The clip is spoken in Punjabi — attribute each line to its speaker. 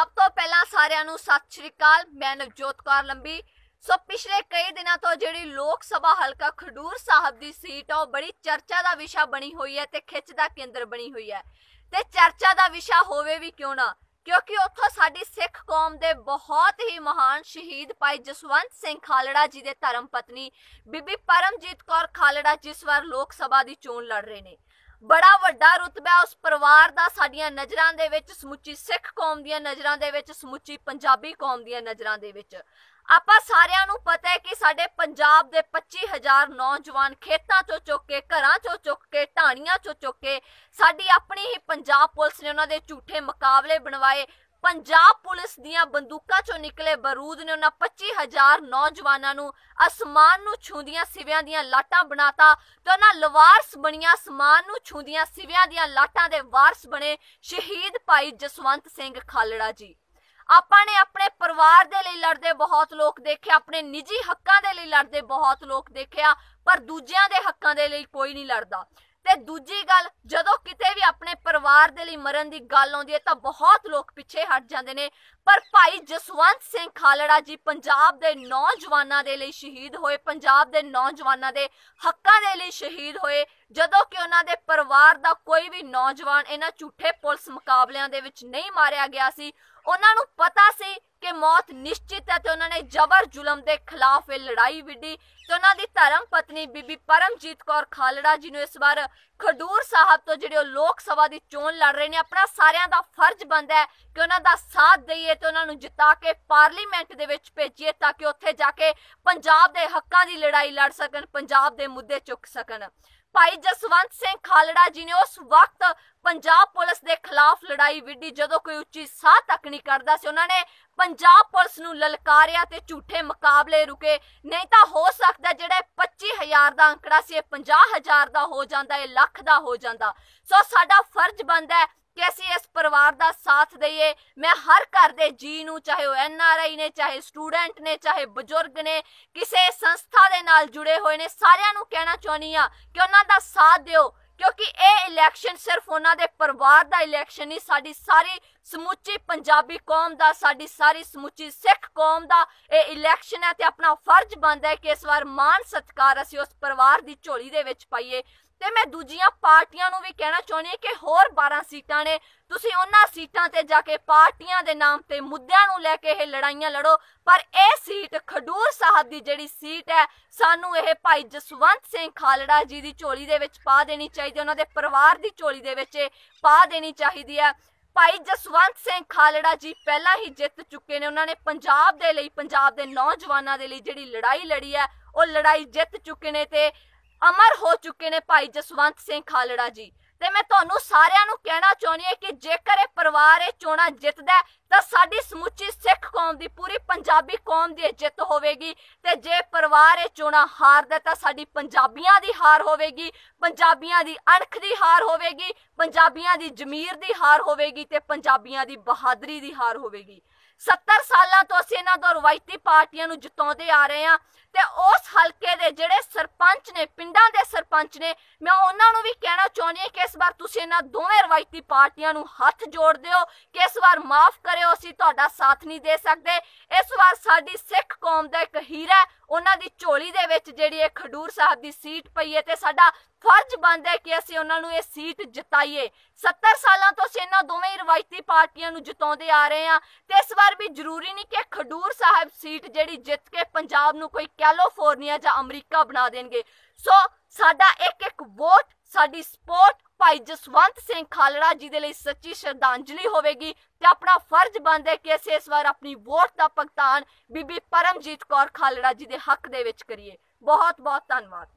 Speaker 1: ਸਭ ਤੋਂ ਪਹਿਲਾਂ ਸਾਰਿਆਂ ਨੂੰ ਸਤਿ ਸ਼੍ਰੀ ਅਕਾਲ। ਮੈਂ ਨਵਜੋਤ ਕੌਰ ਲੰਬੀ। ਸੋ ਪਿਛਲੇ ਕਈ ਦਿਨਾਂ ਤੋਂ ਜਿਹੜੀ ਲੋਕ ਸਭਾ ਹਲਕਾ ਖਡੂਰ ਸਾਹਿਬ ਦੀ ਸੀਟ ਆ, ਉਹ ਬੜੀ ਚਰਚਾ ਦਾ ਵਿਸ਼ਾ ਬਣੀ ਹੋਈ ਹੈ ਤੇ ਖਿੱਚ ਦਾ ਕੇਂਦਰ ਬਣੀ ਹੋਈ ਹੈ। ਤੇ ਚਰਚਾ ਦਾ ਵਿਸ਼ਾ ਹੋਵੇ ਵੀ ਕਿਉਂ ਨਾ? ਕਿਉਂਕਿ ਉੱਥੋਂ ਸਾਡੀ ਸਿੱਖ ਕੌਮ ਦੇ ਬਹੁਤ ਹੀ ਮਹਾਨ ਸ਼ਹੀਦ ਭਾਈ ਜਸਵੰਤ ਸਿੰਘ ਖਾਲੜਾ ਜੀ ਦੇ ਧਰਮ ਪਤਨੀ ਬੀਬੀ ਪਰਮਜੀਤ ਕੌਰ ਖਾਲੜਾ ਜਿਸ ਵਾਰ ਲੋਕ ਸਭਾ ਦੀ ਚੋਣ ਲੜ ਰਹੇ ਨੇ। ਬੜਾ ਵੱਡਾ ਰੁਤਬਾ ਉਸ ਪਰਿਵਾਰ ਦਾ, ਸਾਡੀਆਂ ਨਜ਼ਰਾਂ ਦੇ ਵਿੱਚ ਸਮੁੱਚੀ ਸਿੱਖ ਕੌਮ ਦੀਆਂ ਨਜ਼ਰਾਂ ਦੇ ਵਿੱਚ, ਸਮੁੱਚੀ ਪੰਜਾਬੀ ਕੌਮ ਦੀਆਂ ਨਜ਼ਰਾਂ ਦੇ ਵਿੱਚ। ਆਪਾਂ ਸਾਰਿਆਂ ਨੂੰ ਪਤਾ ਹੈ ਕਿ ਸਾਡੇ ਪੰਜਾਬ ਦੇ 25000 ਨੌਜਵਾਨ ਖੇਤਾਂ ਚੋਂ ਚੁੱਕ ਕੇ, ਘਰਾਂ ਚੋਂ ਚੁੱਕ ਕੇ, ਢਾਣੀਆਂ ਚੋਂ ਚੁੱਕ ਕੇ, ਸਾਡੀ ਆਪਣੀ ਹੀ ਪੰਜਾਬ ਪੁਲਿਸ ਨੇ ਉਹਨਾਂ ਦੇ ਝੂਠੇ ਮੁਕਾਬਲੇ ਬਣਵਾਏ। ਪੰਜਾਬ ਪੁਲਿਸ ਦੀਆਂ ਬੰਦੂਕਾਂ ਚੋਂ ਨਿਕਲੇ ਬਰੂਦ ਨੇ ਉਹਨਾਂ 25000 ਨੌਜਵਾਨਾਂ ਨੂੰ ਅਸਮਾਨ ਨੂੰ ਛੂੰਦੀਆਂ ਸਿਵਿਆਂ ਦੀਆਂ ਲਾਟਾਂ ਬਣਾਤਾ ਤੇ ਉਹਨਾਂ ਲਵਾਰਸ ਬਣੀਆਂ ਅਸਮਾਨ ਨੂੰ ਛੂੰਦੀਆਂ ਸਿਵਿਆਂ ਦੀਆਂ ਲਾਟਾਂ ਦੇ ਵਾਰਸ ਬਣੇ ਸ਼ਹੀਦ ਭਾਈ ਜਸਵੰਤ ਸਿੰਘ ਖਾਲੜਾ ਜੀ। ਆਪਾਂ ਨੇ ਆਪਣੇ ਪਰਿਵਾਰ ਦੇ ਲਈ ਲੜਦੇ ਬਹੁਤ ਲੋਕ ਦੇਖੇ, ਆਪਣੇ ਨਿੱਜੀ ਹੱਕਾਂ ਦੇ ਲਈ ਲੜਦੇ ਬਹੁਤ ਲੋਕ ਦੇਖਿਆ ਪਰ ਦੂਜਿਆਂ ਦੇ ਹੱਕਾਂ ਦੇ ਲਈ ਕੋਈ ਨਹੀਂ ਲੜਦਾ। ਤੇ ਦੂਜੀ ਗੱਲ, ਜਦੋਂ ਕਿਤੇ ਵੀ ਆਪਣੇ ਪਰਿਵਾਰ ਦੇ ਲਈ ਮਰਨ ਦੀ ਗੱਲ ਆਉਂਦੀ ਹੈ ਤਾਂ ਬਹੁਤ ਲੋਕ ਪਿੱਛੇ ਹਟ ਜਾਂਦੇ ਨੇ। ਪਰ ਭਾਈ ਜਸਵੰਤ ਸਿੰਘ ਖਾਲੜਾ ਜੀ ਪੰਜਾਬ ਦੇ ਨੌਜਵਾਨਾਂ ਦੇ ਲਈ ਸ਼ਹੀਦ ਹੋਏ, ਪੰਜਾਬ ਦੇ ਨੌਜਵਾਨਾਂ ਦੇ ਹੱਕਾਂ ਦੇ ਲਈ ਸ਼ਹੀਦ ਹੋਏ। ਜਦੋਂ ਕਿ ਉਹਨਾਂ ਦੇ ਪਰਿਵਾਰ ਦਾ ਕੋਈ ਵੀ ਨੌਜਵਾਨ ਇਹਨਾਂ ਝੂਠੇ ਪੁਲਿਸ ਮੁਕਾਬਲਿਆਂ ਦੇ ਵਿੱਚ ਨਹੀਂ ਮਾਰਿਆ ਗਿਆ ਸੀ ਉਹਨਾਂ ਨੂੰ ਪਤਾ ਸੀ ਕਿ ਮੌਤ ਨਿਸ਼ਚਿਤ ਹੈ ਤੇ ਉਹਨਾਂ ਨੇ ਜ਼ਬਰ ਜ਼ੁਲਮ ਦੇ ਖਿਲਾਫ ਇਹ ਲੜਾਈ ਵਿੱਢੀ ਤੇ ਉਹਨਾਂ ਦੀ ਧਰਮ ਪਤਨੀ ਬੀਬੀ ਪਰਮਜੀਤ ਕੌਰ ਖਾਲੜਾ ਜੀ ਨੂੰ ਇਸ ਵਾਰ ਖਡੂਰ ਸਾਹਿਬ ਤੋਂ ਜਿਹੜੇ ਉਹ ਲੋਕ ਸਭਾ ਦੀ ਚੋਣ ਲੜ ਰਹੇ ਨੇ, ਆਪਣਾ ਸਾਰਿਆਂ ਦਾ ਫਰਜ਼ ਬਣਦਾ ਹੈ ਕਿ ਉਹਨਾਂ ਦਾ ਸਾਥ ਦਈਏ ਤੇ ਉਹਨਾਂ ਨੂੰ ਜਿਤਾ ਕੇ ਪਾਰਲੀਮੈਂਟ ਦੇ ਵਿੱਚ ਭੇਜੀਏ ਤਾਂ ਕਿ ਉੱਥੇ ਜਾ ਕੇ ਪੰਜਾਬ ਦੇ ਹੱਕਾਂ ਦੀ ਲੜਾਈ ਲੜ ਸਕਣ, ਪੰਜਾਬ ਦੇ ਮੁੱਦੇ ਚੁੱਕ ਸਕਣ। ਭਾਈ ਜਸਵੰਤ ਸਿੰਘ ਖਾਲੜਾ ਜੀ ਨੇ ਉਸ ਵਕਤ ਪੰਜਾਬ ਪੁਲਿਸ ਦੇ ਖਿਲਾਫ ਲੜਾਈ ਵਿੱਢੀ, ਜਦੋਂ ਕੋਈ ਉੱਚੀ ਸਾਹ ਤੱਕ ਨਹੀਂ ਕਰਦਾ ਸੀ, ਉਹਨਾਂ ਨੇ ਪੰਜਾਬ ਪੁਲਿਸ ਨੂੰ ਲਲਕਾਰਿਆ ਤੇ ਝੂਠੇ ਮੁਕਾਬਲੇ ਰੁਕੇ। ਨਹੀਂ ਤਾਂ ਹੋ ਸਕਦਾ ਜਿਹੜਾ 25000 ਦਾ ਅੰਕੜਾ ਸੀ, ਇਹ 50000 ਦਾ ਹੋ ਜਾਂਦਾ, ਇਹ ਲੱਖ ਦਾ ਹੋ ਜਾਂਦਾ। ਸੋ ਸਾਡਾ ਫਰਜ਼ ਬਣਦਾ ਹੈ ਕਿ ਅਸੀਂ ਇਸ ਪਰਿਵਾਰ ਦਾ ਸਾਥ ਦਈਏ। ਮੈਂ ਹਰ ਘਰ ਦੇ ਜੀ ਨੂੰ, ਚਾਹੇ ਉਹ ਐਨ ਆਰ ਆਈ ਨੇ, ਚਾਹੇ ਸਟੂਡੈਂਟ ਨੇ, ਚਾਹੇ ਬਜ਼ੁਰਗ ਨੇ, ਕਿਸੇ ਸੰਸਥਾ ਦੇ ਨਾਲ ਜੁੜੇ ਹੋਏ ਨੇ, ਸਾਰਿਆਂ ਨੂੰ ਕਹਿਣਾ ਚਾਹੁੰਦੀ ਆ ਕਿ ਉਹਨਾਂ ਦਾ ਸਾਥ ਦਿਓ। ਕਿਉਂਕਿ ਇਹ ਇਲੈਕਸ਼ਨ ਸਿਰਫ ਉਹਨਾਂ ਦੇ ਪਰਿਵਾਰ ਦਾ ਇਲੈਕਸ਼ਨ ਨਹੀਂ, ਸਾਡੀ ਸਾਰੀ ਸਮੁੱਚੀ ਪੰਜਾਬੀ ਕੌਮ ਦਾ, ਸਾਡੀ ਸਾਰੀ ਸਮੁੱਚੀ ਸਿੱਖ ਕੌਮ ਦਾ ਇਹ ਇਲੈਕਸ਼ਨ ਹੈ ਤੇ ਆਪਣਾ ਫਰਜ਼ ਬਣਦਾ ਹੈ ਕਿ ਇਸ ਵਾਰ ਮਾਨ ਸਤਕਾਰ ਅਸੀਂ ਉਸ ਪਰਿਵਾਰ ਦੀ ਝੋਲੀ ਦੇ ਵਿੱਚ ਪਾਈਏ। ਤੇ ਮੈਂ ਦੂਜੀਆਂ ਪਾਰਟੀਆਂ ਨੂੰ ਵੀ ਕਹਿਣਾ ਚਾਹੁੰਦੀ ਹਾਂ ਕਿ ਹੋਰ 12 ਸੀਟਾਂ ਨੇ। ਤੁਸੀਂ ਉਹਨਾਂ ਸੀਟਾਂ ਤੇ ਜਾ ਕੇ ਪਾਰਟੀਆਂ ਦੇ ਨਾਮ ਤੇ ਮੁੱਦਿਆਂ ਨੂੰ ਲੈ ਕੇ ਇਹ ਲੜਾਈਆਂ ਲੜੋ। ਪਰ ਇਹ ਸੀਟ ਖਡੂਰ ਸਾਹਿਬ ਦੀ ਜਿਹੜੀ ਸੀਟ ਹੈ, ਸਾਨੂੰ ਇਹ ਭਾਈ ਜਸਵੰਤ ਸਿੰਘ ਖਾਲੜਾ ਜੀ ਦੀ ਝੋਲੀ ਦੇ ਵਿੱਚ ਪਾ ਦੇਣੀ ਚਾਹੀਦੀ ਉਹਨਾਂ ਦੇ ਪਰਿਵਾਰ ਦੀ ਝੋਲੀ ਦੇ ਵਿੱਚ ਪਾ ਦੇਣੀ ਚਾਹੀਦੀ ਹੈ। ਭਾਈ ਜਸਵੰਤ ਸਿੰਘ ਖਾਲੜਾ ਜੀ ਪਹਿਲਾਂ ਹੀ ਜਿੱਤ ਚੁੱਕੇ ਨੇ। ਉਹਨਾਂ ਨੇ ਪੰਜਾਬ ਦੇ ਲਈ, ਪੰਜਾਬ ਦੇ ਨੌਜਵਾਨਾਂ ਦੇ ਲਈ ਜਿਹੜੀ ਲੜਾਈ ਲੜੀ ਹੈ, ਉਹ ਲੜਾਈ ਜਿੱਤ ਚੁੱਕੇ ਨੇ ਤੇ ਅਮਰ ਹੋ ਚੁੱਕੇ ਨੇ ਭਾਈ ਜਸਵੰਤ ਸਿੰਘ ਖਾਲੜਾ ਜੀ। ਤੇ ਮੈਂ ਤੁਹਾਨੂੰ ਸਾਰਿਆਂ ਨੂੰ ਕਹਿਣਾ ਚਾਹੁੰਦੀ ਹਾਂ ਕਿ ਜੇਕਰ ਇਹ ਪਰਿਵਾਰ ਇਹ ਚੋਣਾਂ ਜਿੱਤਦਾ ਤਾਂ ਸਾਡੀ ਸਮੁੱਚੀ ਸਿੱਖ ਕੌਮ ਦੀ, ਪੂਰੀ ਪੰਜਾਬੀ ਕੌਮ ਦੀ ਜਿੱਤ ਹੋਵੇਗੀ। ਤੇ ਜੇ ਪਰਿਵਾਰ ਇਹ ਚੋਣਾਂ ਹਾਰਦਾ ਤਾਂ ਸਾਡੀ ਪੰਜਾਬੀਆਂ ਦੀ ਹਾਰ ਹੋਵੇਗੀ, ਪੰਜਾਬੀਆਂ ਦੀ ਅਣਖ ਦੀ ਹਾਰ ਹੋਵੇਗੀ, ਪੰਜਾਬੀਆਂ ਦੀ ਜ਼ਮੀਰ ਦੀ ਹਾਰ ਹੋਵੇਗੀ ਤੇ ਪੰਜਾਬੀਆਂ ਦੀ ਬਹਾਦਰੀ ਦੀ ਹਾਰ ਹੋਵੇਗੀ। 70 ਸਾਲਾਂ ਤੋਂ ਅਸੀਂ ਇਹਨਾਂ ਤੋਂ ਰਵਾਇਤੀ ਪਾਰਟੀਆਂ ਨੂੰ ਜਿਤਾਉਂਦੇ ਆ ਰਹੇ ਹਾਂ ਤੇ ਉਸ ਹਲਕੇ ਦੇ ਜਿਹੜੇ ਸਰਪੰਚ ਨੇ, ਪਿੰਡਾਂ ਦੇ ਸਰਪੰਚ ਨੇ, ਮੈਂ ਉਹਨਾਂ ਨੂੰ ਵੀ ਕਹਿਣਾ ਚਾਹੁੰਦੀ ਹਾਂ ਕਿ ਇਸ ਵਾਰ ਤੁਸੀਂ ਇਹਨਾਂ ਦੋਵੇਂ ਰਵਾਇਤੀ ਪਾਰਟੀਆਂ ਨੂੰ ਹੱਥ ਜੋੜ ਦਿਓ ਕਿ ਇਸ ਵਾਰ ਮਾਫ ਕਰਿਓ, ਅਸੀਂ ਤੁਹਾਡਾ ਸਾਥ ਨਹੀਂ ਦੇ ਸਕਦੇ। ਇਸ ਵਾਰ ਸਾਡੀ ਸਿੱਖ ਕੌਮ ਦਾ ਇੱਕ ਹੀਰਾ ਉਹਨਾਂ ਦੀ ਝੋਲੀ ਦੇ ਵਿੱਚ ਜਿਹੜੀ ਇਹ ਖਡੂਰ ਸਾਹਿਬ ਦੀ ਸੀਟ ਪਈ ਹੈ ਤੇ ਸਾਡਾ ਫਰਜ਼ ਬਣਦਾ ਹੈ ਕਿ ਅਸੀਂ ਉਹਨਾਂ ਨੂੰ ਇਹ ਸੀਟ ਜਿਤਾਈਏ। 70 ਸਾਲਾਂ ਤੋਂ ਅਸੀਂ ਇਹਨਾਂ ਰਵਾਇਤੀ ਪਾਰਟੀਆਂ ਨੂੰ ਜਿਤਾਉਂਦੇ ਆ ਰਹੇ ਹਾਂ। ਤੇ ਇਸ ਵਾਰ ਵੀ ਜ਼ਰੂਰੀ ਨਹੀਂ ਕਿ ਖਡੂਰ ਸਾਹਿਬ ਸੀਟ ਜਿਹੜੀ ਜਿੱਤ ਕੇ ਪੰਜਾਬ ਨੂੰ ਕੋਈ ਕੈਲੀਫੋਰਨੀਆ ਜਾਂ ਅਮਰੀਕਾ ਬਣਾ ਦੇਣਗੇ। ਸੋ ਸਾਡਾ ਇੱਕ ਇੱਕ ਵੋਟ, ਸਾਡੀ ਸਪੋਰਟ ਭਾਈ ਜਸਵੰਤ ਸਿੰਘ ਖਾਲੜਾ ਜੀ ਦੇ ਲਈ ਸੱਚੀ ਸ਼ਰਧਾਂਜਲੀ ਹੋਵੇਗੀ ਤੇ ਆਪਣਾ ਫਰਜ਼ ਬਣਦਾ ਹੈ ਕਿ ਅਸੀਂ ਇਸ ਵਾਰ ਆਪਣੀ ਵੋਟ ਦਾ ਭੁਗਤਾਨ ਬੀਬੀ ਪਰਮਜੀਤ ਕੌਰ ਖਾਲੜਾ ਜੀ ਦੇ ਹੱਕ ਦੇ ਵਿੱਚ ਕਰੀਏ। ਬਹੁਤ ਬਹੁਤ ਧੰਨਵਾਦ।